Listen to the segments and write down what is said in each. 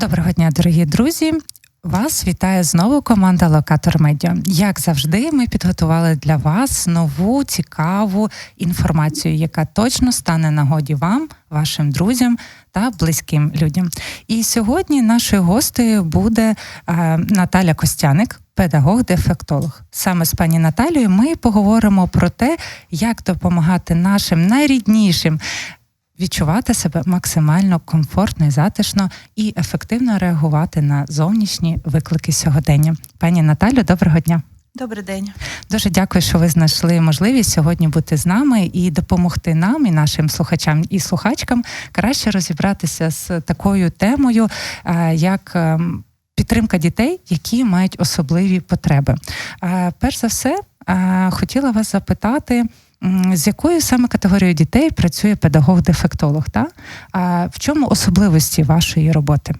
Доброго дня, дорогі друзі. Вас вітає знову команда Локатор Медіа. Як завжди, ми підготували для вас нову цікаву інформацію, яка точно стане нагоді вам, вашим друзям та близьким людям. І сьогодні нашою гостею буде е, Наталя Костяник, педагог-дефектолог. Саме з пані Наталією ми поговоримо про те, як допомагати нашим найріднішим відчувати себе максимально комфортно і затишно і ефективно реагувати на зовнішні виклики сьогодення. Пані Наталю, доброго дня. Добрий день. Дуже дякую, що ви знайшли можливість сьогодні бути з нами і допомогти нам і нашим слухачам і слухачкам краще розібратися з такою темою, е, як ем, підтримка дітей, які мають особливі потреби. Е, перш за все, е, хотіла вас запитати. З якою саме категорією дітей працює педагог-дефектолог? Та? А в чому особливості вашої роботи?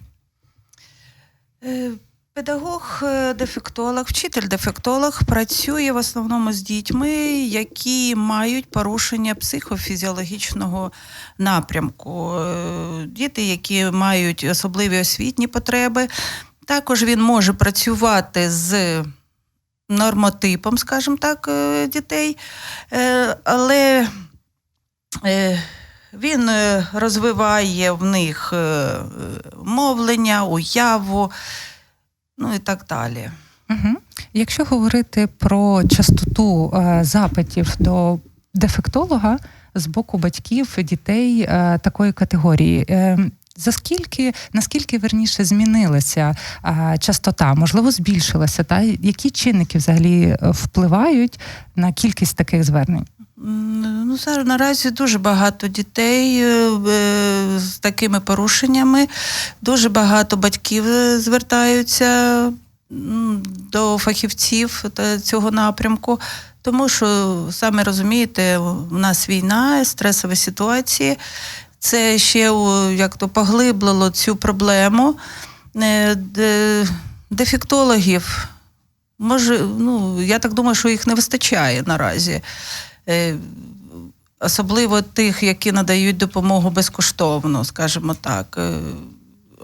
Е, Педагог-дефектолог, вчитель-дефектолог працює в основному з дітьми, які мають порушення психофізіологічного напрямку. Е, діти, які мають особливі освітні потреби. Також він може працювати з нормотипом, скажімо так, е, дітей, е, але е, він розвиває в них мовлення, уяву, ну і так далі. Угу. Якщо говорити про частоту запитів до дефектолога з боку батьків, дітей такої категорії, за скільки, наскільки верніше змінилася а, частота, можливо, збільшилася, та? Які чинники взагалі е, впливають на кількість таких звернень? Ну, зараз наразі дуже багато дітей е, е, з такими порушеннями, дуже багато батьків звертаються до фахівців цього напрямку, тому що, самі розумієте, у нас війна, стресові ситуації, це ще як то поглиблило цю проблему е, дефектологів. Може, ну, я так думаю, що їх не вистачає наразі. Е, особливо тих, які надають допомогу безкоштовно, скажімо так. Е,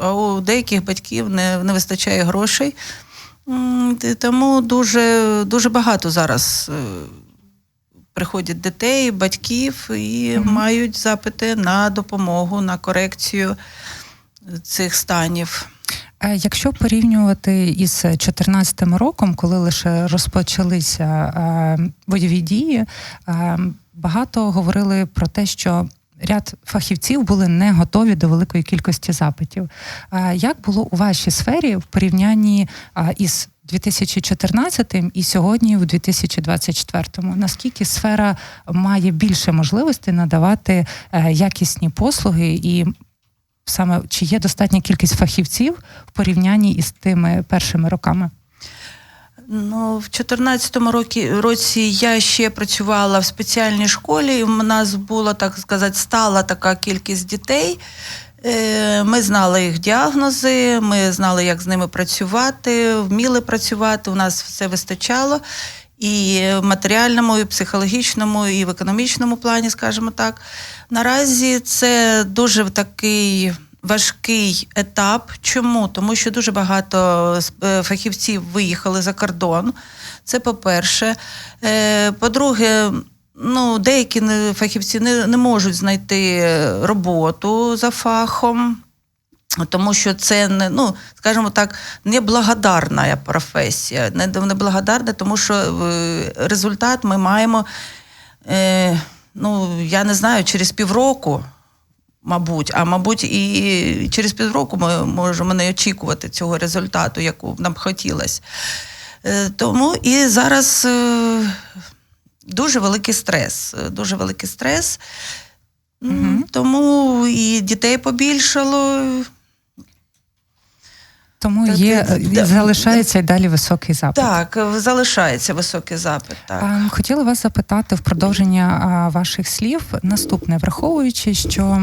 а у деяких батьків не не вистачає грошей. Тому дуже дуже багато зараз приходять дітей, батьків і угу. мають запити на допомогу, на корекцію цих станів. Якщо порівнювати із 2014 роком, коли лише розпочалися е, бойові дії, е, багато говорили про те, що ряд фахівців були не готові до великої кількості запитів. Як було у вашій сфері в порівнянні із 2014 і сьогодні, у 2024. Наскільки сфера має більше можливостей надавати е, якісні послуги, і саме чи є достатня кількість фахівців в порівнянні із тими першими роками? Ну, в 2014 році, я ще працювала в спеціальній школі. і У нас була так сказати стала така кількість дітей. Е, ми знали їх діагнози, ми знали, як з ними працювати, вміли працювати. У нас все вистачало. І в матеріальному, і в психологічному, і в економічному плані, скажімо так. Наразі це дуже такий важкий етап. Чому? Тому що дуже багато е, фахівців виїхали за кордон. Це по-перше. Е, по-друге, ну, деякі фахівці не, не можуть знайти роботу за фахом. Тому що це не, ну, скажімо так, неблагодарна професія. Не неблагодарна, тому що е, результат ми маємо, е, ну, я не знаю, через півроку, мабуть, а мабуть, і через півроку ми можемо не очікувати цього результату, яку нам хотілося. Е, тому і зараз. Е, дуже великий стрес. Дуже великий стрес. Угу. Тому і дітей побільшало. Тому так, є так, залишається і далі високий запит. Так, залишається високий запит. Так хотіла вас запитати в продовження ваших слів. Наступне, враховуючи, що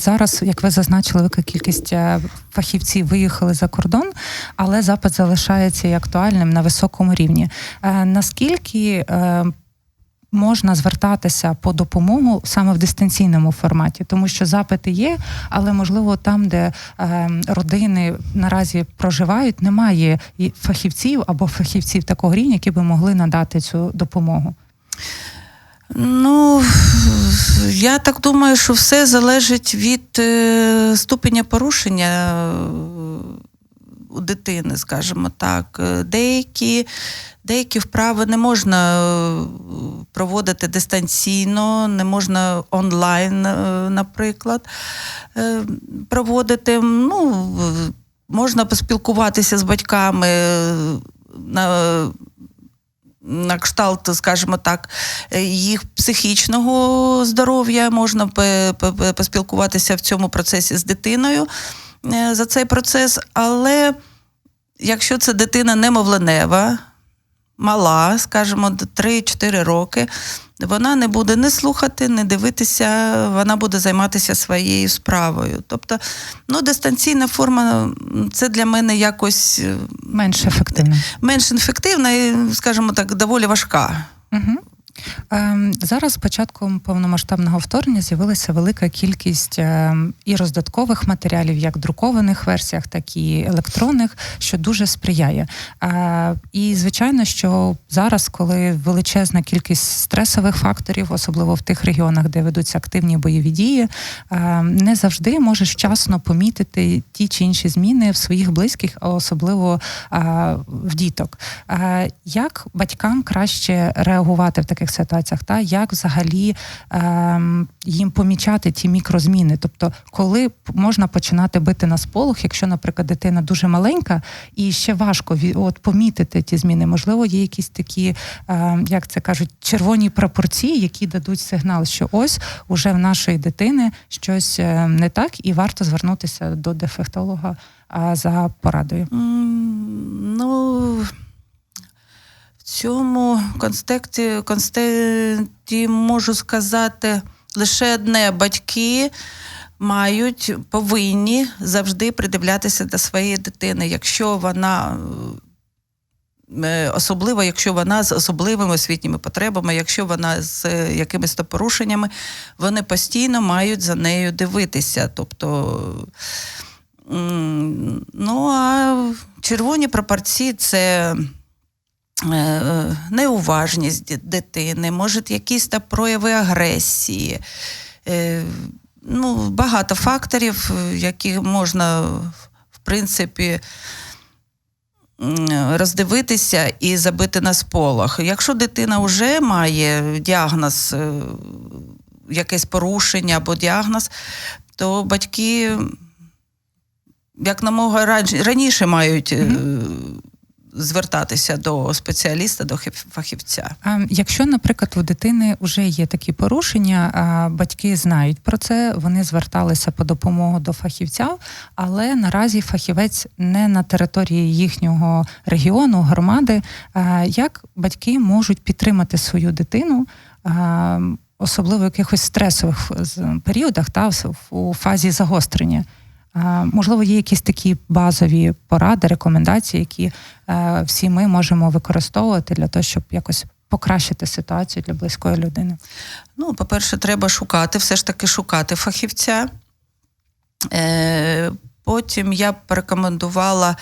зараз, як ви зазначили, велика кількість е, фахівців виїхали за кордон, але запит залишається і актуальним на високому рівні. Е, наскільки е, можна звертатися по допомогу саме в дистанційному форматі, тому що запити є, але можливо там, де е, родини наразі проживають, немає фахівців або фахівців такого рівня, які би могли надати цю допомогу. Ну, я так думаю, що все залежить від е, ступеня порушення е, у дитини, скажімо так. Деякі, деякі вправи не можна е, проводити дистанційно, не можна онлайн, е, наприклад, е, проводити. Ну, можна поспілкуватися з батьками е, на на кшталт, скажімо так, їх психічного здоров'я, можна поспілкуватися в цьому процесі з дитиною за цей процес. Але якщо це дитина немовленева, мала, скажімо, до 3-4 роки, вона не буде не слухати, не дивитися, вона буде займатися своєю справою. Тобто, ну, дистанційна форма це для мене якось Менш ефективна. менш ефективна і, скажімо так, доволі важка. Угу. Ем, зараз з початком повномасштабного вторгнення з'явилася велика кількість ем, і роздаткових матеріалів, як друкованих версіях, так і електронних, що дуже сприяє. Е, і звичайно, що зараз, коли величезна кількість стресових факторів, особливо в тих регіонах, де ведуться активні бойові дії, е, не завжди можеш вчасно помітити ті чи інші зміни в своїх близьких, а особливо е, в діток. Е, Як батькам краще реагувати в таких ситуаціях? Та як взагалі ем, їм помічати ті мікрозміни? Тобто, коли можна починати бити на сполох, якщо, наприклад, дитина дуже маленька, і ще важко от помітити ті зміни? Можливо, є якісь такі, ем, як це кажуть, червоні пропорції, які дадуть сигнал, що ось уже в нашої дитини щось е, не так, і варто звернутися до дефектолога за порадою. М, Ну, цьому контексті, контексті можу сказати лише одне: батьки мають, повинні завжди придивлятися до своєї дитини, якщо вона. е, Особливо, якщо вона з особливими освітніми потребами, якщо вона з е, якимись то порушеннями, вони постійно мають за нею дивитися. Тобто, Ну, а червоні пропорції це е, е, неуважність дитини, може, якісь та прояви агресії. Е, Ну, багато факторів, е, які можна, в принципі, роздивитися і забити на сполох. Якщо дитина вже має діагноз, е, якесь порушення або діагноз, то батьки як намога раніше, мають е, звертатися до спеціаліста, до фахівця. А якщо, наприклад, у дитини вже є такі порушення, батьки знають про це, вони зверталися по допомогу до фахівця, але наразі фахівець не на території їхнього регіону, громади. Як батьки можуть підтримати свою дитину? Особливо в якихось стресових періодах та у фазі загострення. А, Можливо, є якісь такі базові поради, рекомендації, які е, всі ми можемо використовувати для того, щоб якось покращити ситуацію для близької людини. Ну, по-перше, треба шукати, все ж таки шукати фахівця. Е, потім я б порекомендувала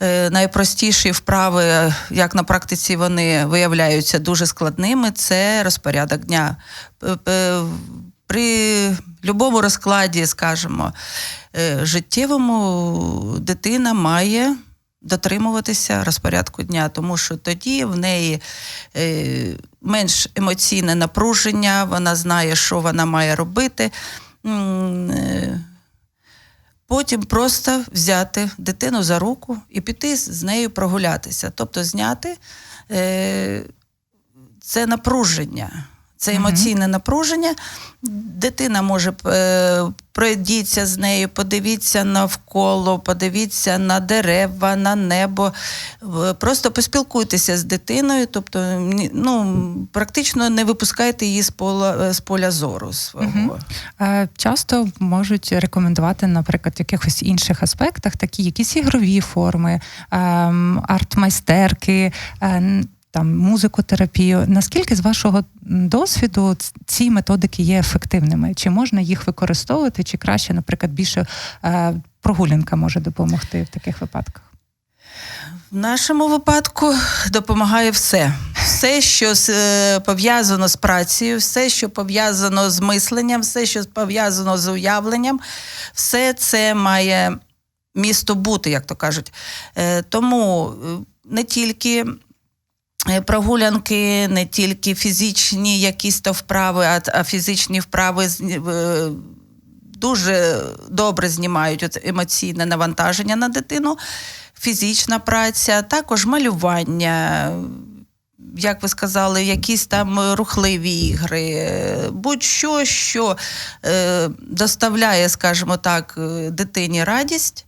е, найпростіші вправи, е, як на практиці вони виявляються дуже складними, це розпорядок дня. При будь-якому розкладі, скажімо, е, життєвому дитина має дотримуватися розпорядку дня, тому що тоді в неї е, менш емоційне напруження, вона знає, що вона має робити. Е, Потім просто взяти дитину за руку і піти з нею прогулятися. Тобто зняти це напруження, це емоційне напруження. Дитина може е, пройдіться з нею, подивіться навколо, подивіться на дерева, на небо. Просто поспілкуйтеся з дитиною, тобто ну, практично не випускайте її з поля, з поля зору свого. Е, Часто можуть рекомендувати, наприклад, в якихось інших аспектах такі якісь ігрові форми, ем, арт-майстерки. Там музикотерапію. Наскільки з вашого досвіду ці методики є ефективними? Чи можна їх використовувати, чи краще, наприклад, більше е, прогулянка може допомогти в таких випадках? В нашому випадку допомагає все. Все, що е, пов'язано з працею, все, що пов'язано з мисленням, все, що пов'язано з уявленням, все це має місто бути, як то кажуть. Е, Тому не тільки прогулянки, не тільки фізичні якісь то вправи, а, фізичні вправи з- е, дуже добре знімають емоційне навантаження на дитину, фізична праця, також малювання. Як ви сказали, якісь там рухливі ігри, е, будь-що, що е, доставляє, скажімо так, е, дитині радість,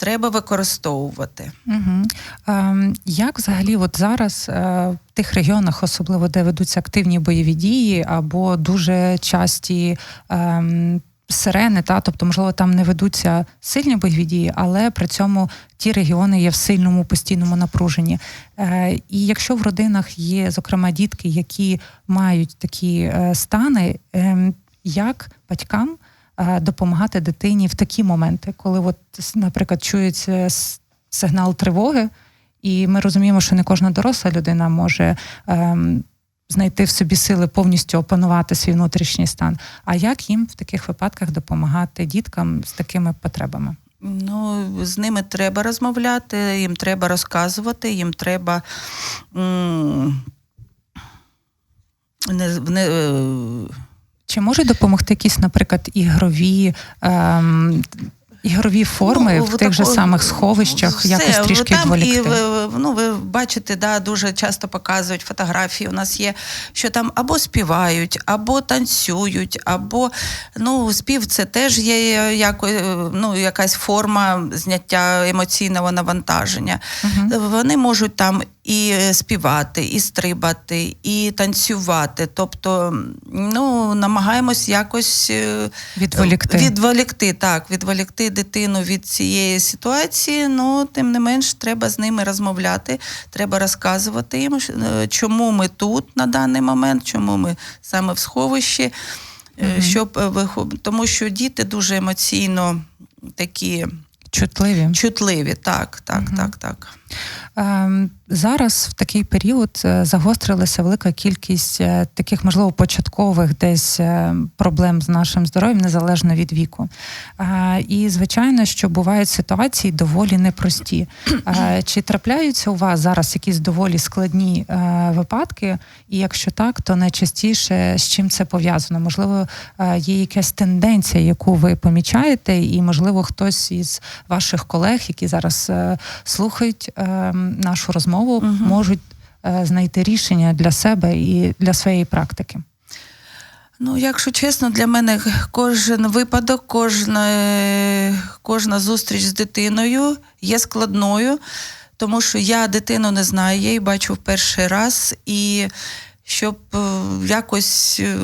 треба використовувати. Угу. Ем, як взагалі от зараз е, в тих регіонах, особливо де ведуться активні бойові дії, або дуже часті ем, сирени, та тобто, можливо, там не ведуться сильні бойові дії, але при цьому ті регіони є в сильному постійному напруженні. Е, і якщо в родинах є, зокрема, дітки, які мають такі е, стани, ем, як батькам е, допомагати дитині в такі моменти, коли, от, наприклад, чується сигнал тривоги, і ми розуміємо, що не кожна доросла людина може ем, знайти в собі сили повністю опанувати свій внутрішній стан. А як їм в таких випадках допомагати діткам з такими потребами? Ну, з ними треба розмовляти, їм треба розказувати, їм треба. Не, не, е, Чи можуть допомогти якісь, наприклад, ігрові? Ем, Ігрові форми Ну, в тих же самих сховищах все, якось трішки там і відволікти. ви, ну, ви бачите, да, дуже часто показують фотографії. У нас є, що там або співають, або танцюють, або ну, спів це теж є яко, ну, якась форма зняття емоційного навантаження. Мгм. Вони можуть там і співати, і стрибати, і танцювати. Тобто, ну, намагаємось якось е, Відволікти. Відволікти, так, відволікти дитину від цієї ситуації. Ну, тим не менш, треба з ними розмовляти, треба розказувати їм, е, чому ми тут на даний момент, чому ми саме в сховищі. е, Мгм. Щоб е, тому що діти дуже емоційно такі Чутливі. чутливі. Так, так, Мгм. так, так. Ем, Зараз в такий період е, загострилася велика кількість е, таких, можливо, початкових десь е, проблем з нашим здоров'ям, незалежно від віку. І звичайно, що бувають ситуації доволі непрості. Чи трапляються у вас зараз якісь доволі складні випадки? І якщо так, то найчастіше з чим це пов'язано? Можливо, є якась тенденція, яку ви помічаєте, і можливо хтось із ваших колег, які зараз слухають нашу розмову, Мгм. можуть е, знайти рішення для себе і для своєї практики. Ну, якщо чесно, для мене кожен випадок, кожна, кожна зустріч з дитиною є складною, тому що я дитину не знаю, я її бачу в перший раз, і щоб е, якось е,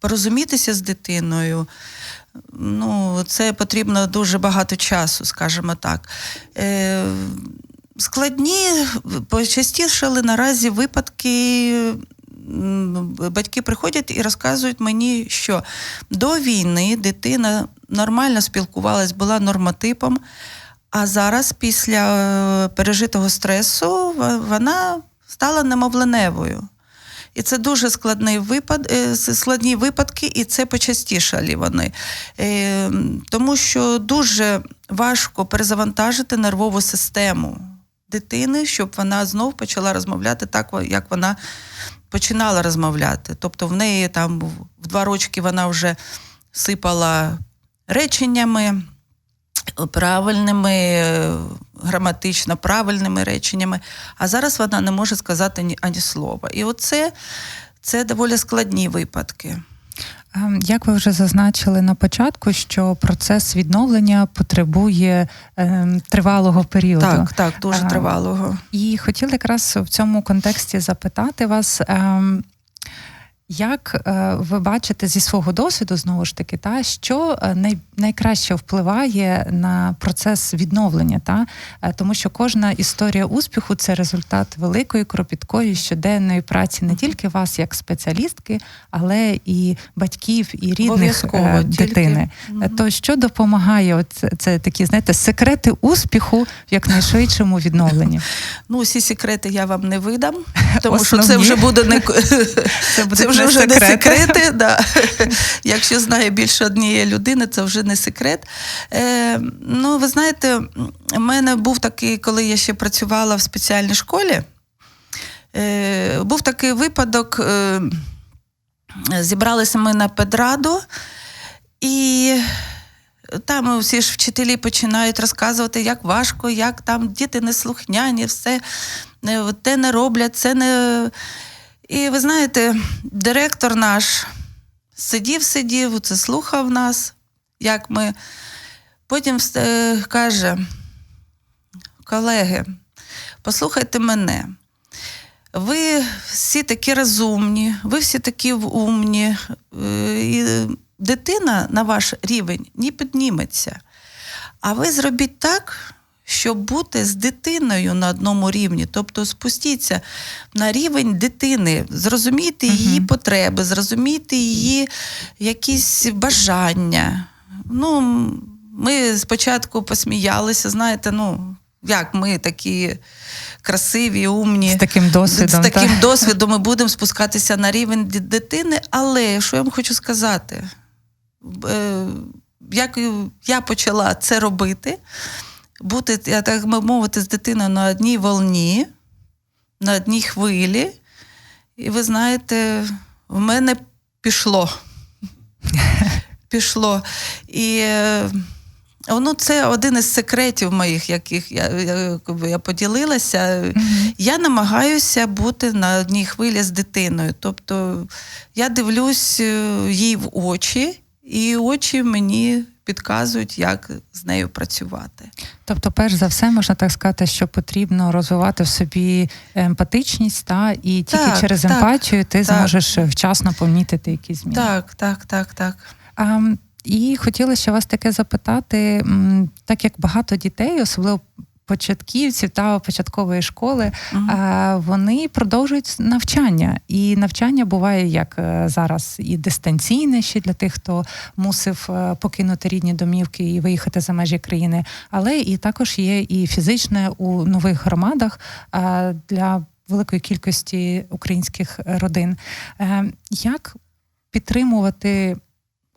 порозумітися з дитиною. Ну, це потрібно дуже багато часу, скажімо так. Е, складні, почастішали наразі випадки. Батьки приходять і розказують мені, що до війни дитина нормально спілкувалась, була нормотипом, а зараз, після е, пережитого стресу, вона стала немовленевою. І це дуже складний випад, е, складні випадки, і це почастішалі вони. Е, Тому що дуже важко перезавантажити нервову систему дитини, щоб вона знов почала розмовляти так, як вона починала розмовляти. Тобто в неї там в два рочки вона вже сипала реченнями правильними, е, граматично правильними реченнями, а зараз вона не може сказати ні ані слова. І оце це доволі складні випадки. Ем, Як ви вже зазначили на початку, що процес відновлення потребує ем, тривалого періоду. Так, так, дуже А, тривалого. І хотіла якраз в цьому контексті запитати вас, ем, Як е, ви бачите зі свого досвіду, знову ж таки, та що е, най, найкраще впливає на процес відновлення, та Е, тому що кожна історія успіху це результат великої кропіткої щоденної праці не тільки вас як спеціалістки, але і батьків, і рідних тільки- дитини. Е, То що допомагає? От це, такі, знаєте, секрети успіху в якнайшвидшому відновленні. Ну, всі секрети я вам не видам, тому що це вже буде не Це буде це вже, не вже не секрети. секрети. Да. Якщо знає більше однієї людини, це вже не секрет. Е, ну, ви знаєте, в мене був такий, коли я ще працювала в спеціальній школі. Е, був такий випадок. Е, зібралися ми на педраду, і там всі ж вчителі починають розказувати, як важко, як там діти неслухняні, все те не роблять, це не. І ви знаєте, директор наш сидів, сидів, це слухав нас, як ми. Потім е, каже: колеги, послухайте мене. Ви всі такі розумні, ви всі такі умні, е, і дитина на ваш рівень не підніметься. А ви зробіть так, щоб бути з дитиною на одному рівні. Тобто спустіться на рівень дитини, зрозумійте її Мгм. потреби, зрозумійте її якісь бажання. Ну, ми спочатку посміялися, знаєте, ну, як ми такі красиві, умні. З таким досвідом. З таким та? досвідом ми будемо спускатися на рівень дитини. Але що я вам хочу сказати? Е, Як я почала це робити, бути, я так би мовити, з дитиною на одній волні, на одній хвилі. І ви знаєте, в мене пішло. Пішло. І е, ну, це один із секретів моїх, яких я, я, я поділилася. Я намагаюся бути на одній хвилі з дитиною. Тобто я дивлюсь е, їй в очі, і очі мені підказують, як з нею працювати. Тобто, перш за все, можна так сказати, що потрібно розвивати в собі емпатичність, та і тільки Так, через так, емпатію ти так. зможеш вчасно помітити якісь зміни. Так, так, так, так. А, і хотіла ще вас таке запитати, так як багато дітей, особливо початківців та початкової школи, Мгм. а, вони продовжують навчання. І навчання буває як е, зараз і дистанційне ще для тих, хто мусив е, покинути рідні домівки і виїхати за межі країни, але і також є і фізичне у нових громадах для великої кількості українських родин. Е, Як підтримувати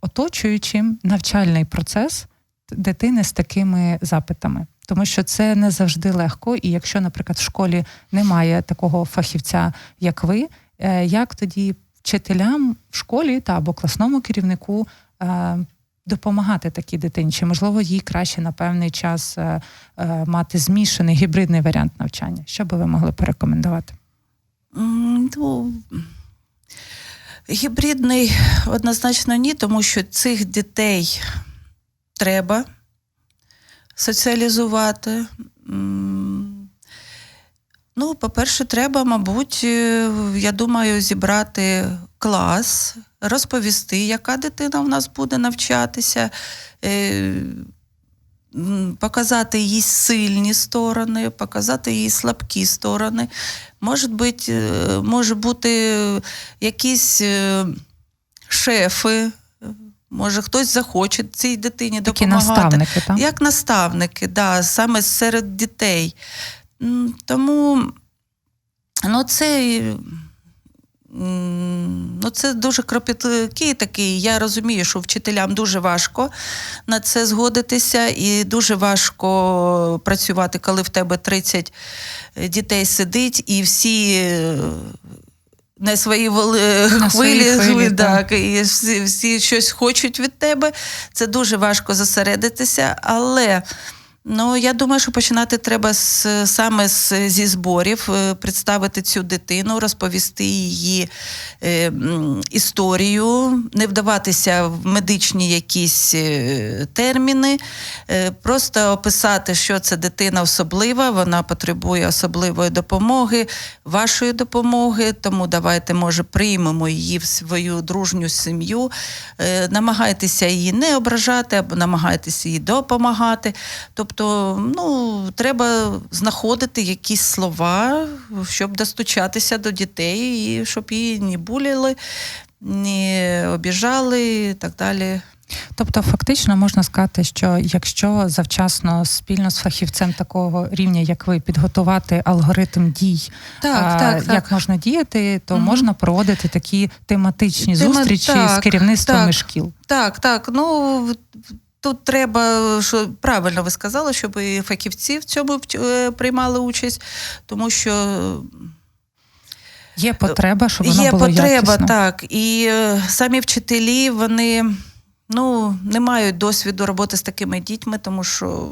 оточуючим навчальний процес дитини з такими запитами? Тому що це не завжди легко, і якщо, наприклад, в школі немає такого фахівця, як ви, е, як тоді вчителям в школі та або класному керівнику е, допомагати такій дитині? Чи можливо їй краще на певний час е, мати змішаний гібридний варіант навчання? Що би ви могли порекомендувати? Ну, гібридний однозначно ні, тому що цих дітей треба соціалізувати. Ну, по-перше, треба, мабуть, е, я думаю, зібрати клас, розповісти, яка дитина в нас буде навчатися, е, показати їй сильні сторони, показати їй слабкі сторони. Може бути, е, може бути якісь шефи, може хтось захоче цій дитині Такі допомагати. наставники, так? Як наставники, да, саме серед дітей. Тому ну, це, ну, це дуже кропіткий такий. Я розумію, що вчителям дуже важко на це згодитися, і дуже важко працювати, коли в тебе 30 дітей сидить, і всі. На своїй вели... На хвилі, хвилі, так, і всі, всі щось хочуть від тебе. Це дуже важко зосередитися, але Ну, я думаю, що починати треба з, саме з, зі зборів, е, представити цю дитину, розповісти її е, історію, не вдаватися в медичні якісь е, терміни, е, просто описати, що це дитина особлива, вона потребує особливої допомоги, вашої допомоги. Тому давайте, може, приймемо її в свою дружню сім'ю. Е, Намагайтеся її не ображати або намагайтеся їй допомагати. Тобто, ну, треба знаходити якісь слова, щоб достучатися до дітей, і щоб її не буляли, не обіжали і так далі. Тобто, фактично можна сказати, що якщо завчасно спільно з фахівцем такого рівня, як ви, підготувати алгоритм дій, Так, а, так, так. як можна діяти, то Мгм. можна проводити такі тематичні Тема- зустрічі так, з керівництвами так. шкіл. Так, так. Ну тут треба, що правильно ви сказали, щоб і фахівці в цьому е, приймали участь, тому що Є потреба, щоб воно є було потреба, якісно. так. І е, самі вчителі вони ну, не мають досвіду роботи з такими дітьми, тому що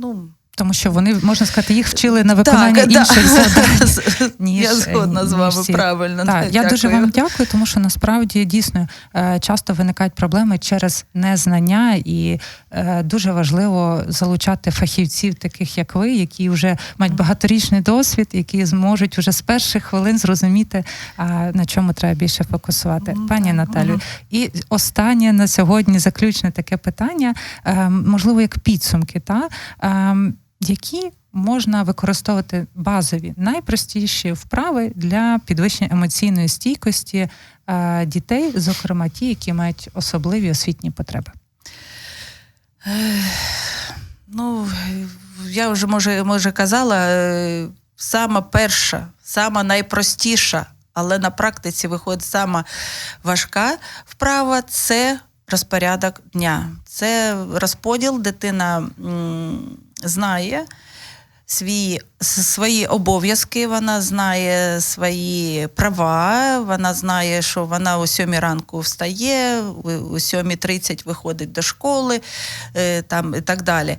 ну, Тому що вони можна сказати, їх вчили на виконання да. інших завдань. ніж, я згодна з вами, всі. правильно. Так, я дуже вам дякую, тому що насправді дійсно е, часто виникають проблеми через незнання, і е, дуже важливо залучати фахівців, таких як ви, які вже мають багаторічний досвід, які зможуть вже з перших хвилин зрозуміти, на чому треба більше фокусувати. Пані так, Наталю, і останнє на сьогодні заключне таке питання, е, можливо, як підсумки, та е, які можна використовувати базові, найпростіші вправи для підвищення емоційної стійкості е, дітей, зокрема ті, які мають особливі освітні потреби. Ну, я вже може, може казала, е, сама перша, сама найпростіша, але на практиці виходить сама важка вправа це розпорядок дня. Це розподіл, дитина знає. Свої, свої обов'язки, вона знає свої права, вона знає, що вона о 7 ранку встає, о 7.30 виходить до школи е, там, і так далі.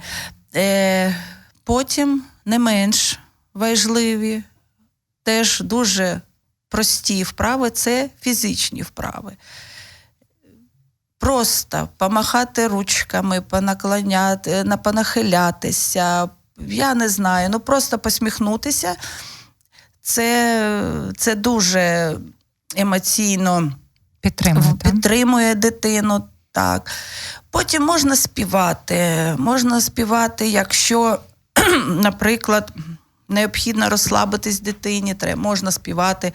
Е, потім не менш важливі, теж дуже прості вправи це фізичні вправи. Просто помахати ручками, понаклоняти, понахилятися. Я не знаю, ну просто посміхнутися. Це, це дуже емоційно Підтримуєте. підтримує дитину. Так. Потім можна співати. Можна співати, якщо, наприклад, необхідно розслабитись дитині, треба, можна співати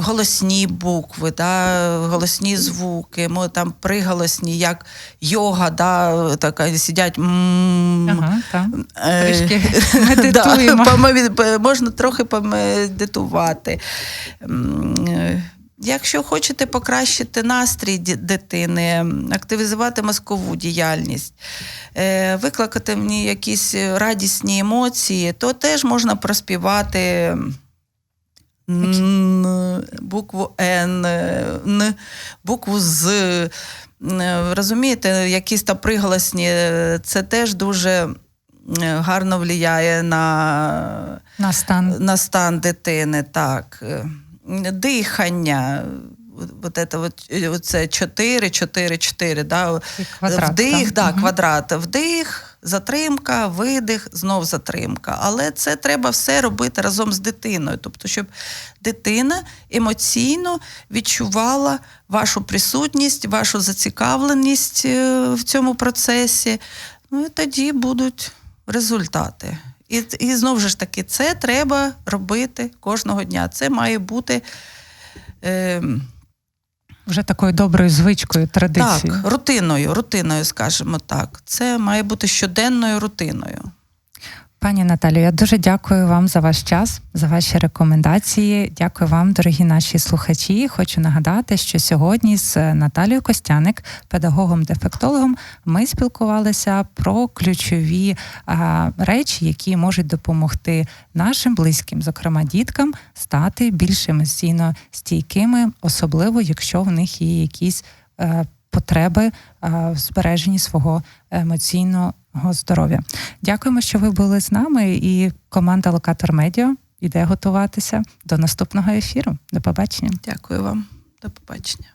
голосні букви, да, голосні звуки, ми там приголосні, як йога, да, така, сидять. Ага, так. Е, Трішки медитуємо. Да, можна трохи помедитувати. Якщо хочете покращити настрій дитини, активізувати мозкову діяльність, е, викликати в ній якісь радісні емоції, то теж можна проспівати н, букву Н, Н, букву З. Е, Розумієте, якісь там приголосні, е, це теж дуже гарно впливає на, На стан. на стан дитини. Так. Дихання. Вот это вот, е, оце 4, 4, 4, да? Квадрат, Вдих, да, квадрат. Вдих, затримка, видих, знов затримка. Але це треба все робити разом з дитиною. Тобто, щоб дитина емоційно відчувала вашу присутність, вашу зацікавленість е, в цьому процесі. Ну і тоді будуть результати. І, і знову ж таки, це треба робити кожного дня. Це має бути. Е, Вже такою доброю звичкою, традицією. так, рутиною, рутиною, скажімо так. Це має бути щоденною рутиною. Пані Наталю, я дуже дякую вам за ваш час, за ваші рекомендації. Дякую вам, дорогі наші слухачі. Хочу нагадати, що сьогодні з Наталією Костяник, педагогом-дефектологом, ми спілкувалися про ключові а, речі, які можуть допомогти нашим близьким, зокрема діткам, стати більш емоційно стійкими, особливо якщо в них є якісь. е, потреби е, в збереженні свого емоційного здоров'я. Дякуємо, що ви були з нами, і команда Локатор Медіа іде готуватися до наступного ефіру. До побачення. Дякую вам. До побачення.